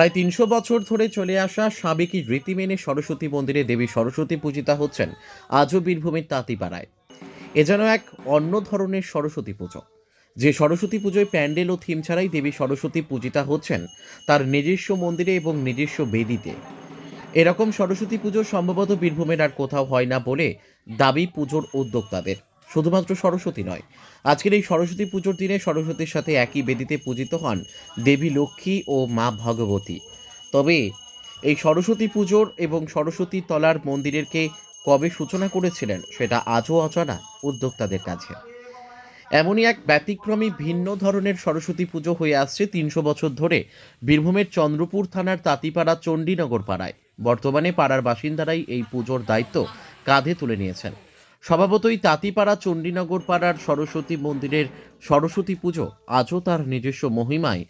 প্রায় তিনশো বছর ধরে চলে আসা সাবেকি রীতি মেনে সরস্বতী মন্দিরে দেবী সরস্বতী পূজিতা হচ্ছেন আজও বীরভূমের তাঁতিপাড়ায়। এ যেন এক অন্য ধরনের সরস্বতী পুজো। যে সরস্বতী পুজোয় প্যান্ডেল ও থিম ছাড়াই দেবী সরস্বতী পূজিতা হচ্ছেন তার নিজস্ব মন্দিরে এবং নিজস্ব বেদিতে। এরকম সরস্বতী পুজো সম্ভবত বীরভূমের আর কোথাও হয় না বলে দাবি পুজোর উদ্যোক্তাদের। শুধুমাত্র সরস্বতী নয়। আজকের এই সরস্বতী পুজোর দিনে সরস্বতীর সাথে একই বেদিতে পূজিত হন দেবী লক্ষ্মী ও মা ভগবতী। তবে এই সরস্বতী পুজোর এবং সরস্বতী তলার মন্দিরেরকে কবে সূচনা করেছিলেন সেটা আজও অজানা উদ্যোক্তাদের কাছে। এমনই এক ব্যতিক্রমী ভিন্ন ধরনের সরস্বতী পুজো হয়ে আসছে তিনশো বছর ধরে বীরভূমের চন্দ্রপুর থানার তাঁতিপাড়া চণ্ডীনগর পাড়ায় বর্তমানে পাড়ার বাসিন্দারাই এই পুজোর দায়িত্ব কাঁধে তুলে নিয়েছেন। স্বভাবতই তাঁতিপাড়া চণ্ডীনগর পাড়ার সরস্বতী মন্দিরের সরস্বতী পুজো আজও তার নিজস্ব মহিমায়।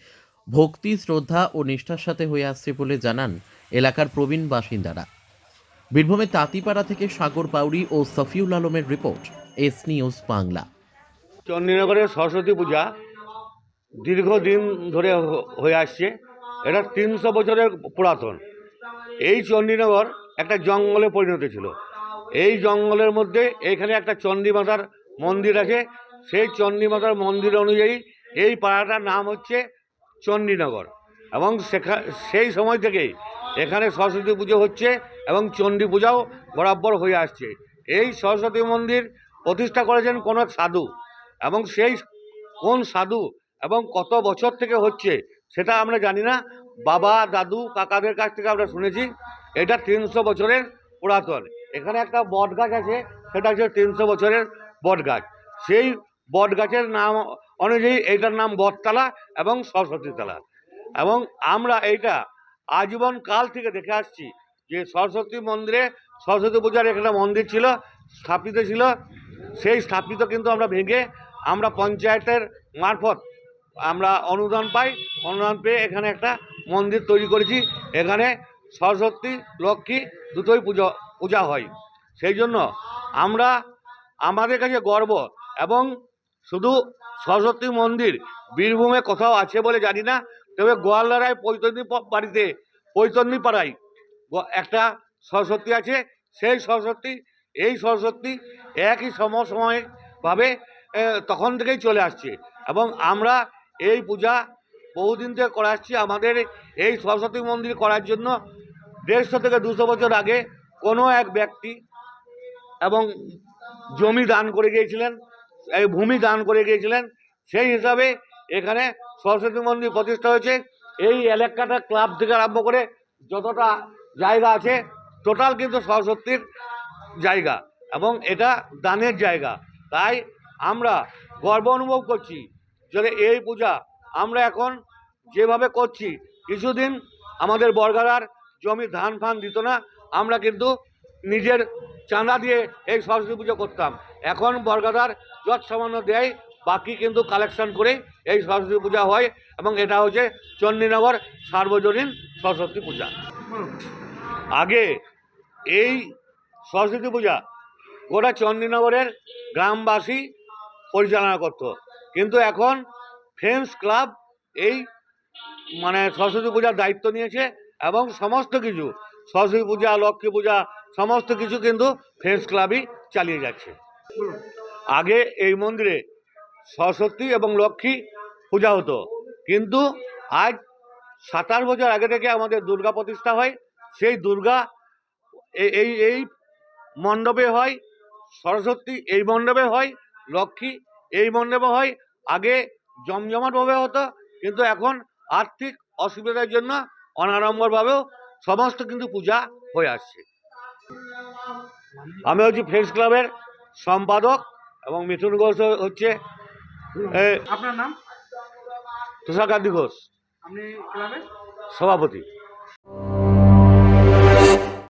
ভক্তি, শ্রদ্ধা ও নিষ্ঠার সাথে হয়ে আসছে বলে জানান এলাকার প্রবীণ বাসিন্দারা। বীরভূমের তাঁতিপাড়া থেকে সাগর পাউরি ও সফিউল আলমের রিপোর্ট, এস নিউজ বাংলা। চণ্ডীনগরের সরস্বতী পূজা দীর্ঘদিন ধরে হয়ে আসছে। এটা তিনশো বছরের পুরাতন। এই চণ্ডীনগর একটা জঙ্গলে পরিণত ছিল। এই জঙ্গলের মধ্যে এখানে একটা চণ্ডী মাতার মন্দির আছে। সেই চণ্ডী মাতার মন্দির অনুযায়ী এই পাড়াটার নাম হচ্ছে চণ্ডীনগর। এবং সেখা, সেই সময় থেকেই এখানে সরস্বতী পুজো হচ্ছে এবং চণ্ডী পূজাও বরাবর হয়ে আসছে। এই সরস্বতী মন্দির প্রতিষ্ঠা করেছেন কোনো এক সাধু এবং সেই কোন সাধু এবং কত বছর থেকে হচ্ছে সেটা আমরা জানি না। বাবা, দাদু, কাকাদের কাছ থেকে আমরা শুনেছি। এটা তিনশো বছরের পুরাতন। এখানে একটা বট গাছ আছে, সেটা হচ্ছে তিনশো বছরের বট গাছ সেই বট গাছের নাম অনুযায়ী এইটার নাম বটতলা এবং সরস্বতীতলা এবং আমরা এইটা আজীবন কাল থেকে দেখে আসছি যে সরস্বতী মন্দিরে সরস্বতী পূজার একটা মন্দির ছিল, স্থাপিত ছিল। সেই স্থাপিত কিন্তু আমরা ভেঙে আমরা পঞ্চায়েতের মারফত আমরা অনুদান পাই, অনুদান পেয়ে এখানে একটা মন্দির তৈরি করেছি। এখানে সরস্বতী, লক্ষ্মী দুটোই পুজো পূজা হয়। সেই জন্য আমরা আমাদের কাছে গর্ব এবং শুধু সরস্বতী মন্দির বীরভূমে কোথাও আছে বলে জানি না, তবে গোয়ালদারায় পৈতন্যী প- বাড়িতে পৈতন্যী পাড়ায় একটা সরস্বতী আছে। সেই সরস্বতী, এই সরস্বতী একই সমসময়ভাবে তখন থেকেই চলে আসছে এবং আমরা এই পূজা বহুদিন থেকে করে আসছি আমাদের এই সরস্বতী মন্দির করার জন্য দেড়শো থেকে দুশো বছর আগে কোনো এক ব্যক্তি এবং জমি দান করে গিয়েছিলেন, এই ভূমি দান করে গিয়েছিলেন, সেই হিসাবে এখানে সরস্বতী মন্দির প্রতিষ্ঠা হয়েছে। এই এলাকাটা ক্লাব থেকে আরম্ভ করে যতটা জায়গা আছে, টোটাল কিন্তু সরস্বতীর জায়গা এবং এটা দানের জায়গা। তাই আমরা গর্ব অনুভব করছি যে এই পূজা আমরা এখন যেভাবে করছি, কিছুদিন আমাদের বর্গারার জমি ধান ফান দিত না আমরা কিন্তু নিজের চাঁদা দিয়ে এই সরস্বতী পুজো করতাম। এখন বর্গাদার যত সামান্য দেয়, বাকি কিন্তু কালেকশন করে এই সরস্বতী পূজা হয় এবং এটা হচ্ছে চণ্ডীনগর সার্বজনীন সরস্বতী পূজা। আগে এই সরস্বতী পূজা গোটা চণ্ডীনগরের গ্রামবাসী পরিচালনা করত। কিন্তু এখন ফ্রেন্ডস ক্লাব এই মানে সরস্বতী পূজার দায়িত্ব নিয়েছে এবং সমস্ত কিছু সরস্বতী পূজা, লক্ষ্মী পূজা, সমস্ত কিছু কিন্তু ফ্রেন্ডস ক্লাবই চালিয়ে যাচ্ছে। আগে এই মন্দিরে সরস্বতী এবং লক্ষ্মী পূজা হতো। কিন্তু আজ সাতাশ বছর আগে থেকে আমাদের দুর্গা প্রতিষ্ঠা হয়। সেই দুর্গা এই এই মণ্ডপে হয়, সরস্বতী এই মণ্ডপে হয়, লক্ষ্মী এই মণ্ডপে হয়। আগে জমজমাটভাবে হতো, কিন্তু এখন আর্থিক অসুবিধার জন্য অনাড়ম্বরভাবেও সমস্ত কিন্তু পূজা হয়ে আসছে। আমি হচ্ছি ফ্রেন্ডস ক্লাবের সম্পাদক এবং মিঠুন ঘোষ হচ্ছে আপনার নাম? তুষারকান্তি ঘোষ। আপনি সভাপতি।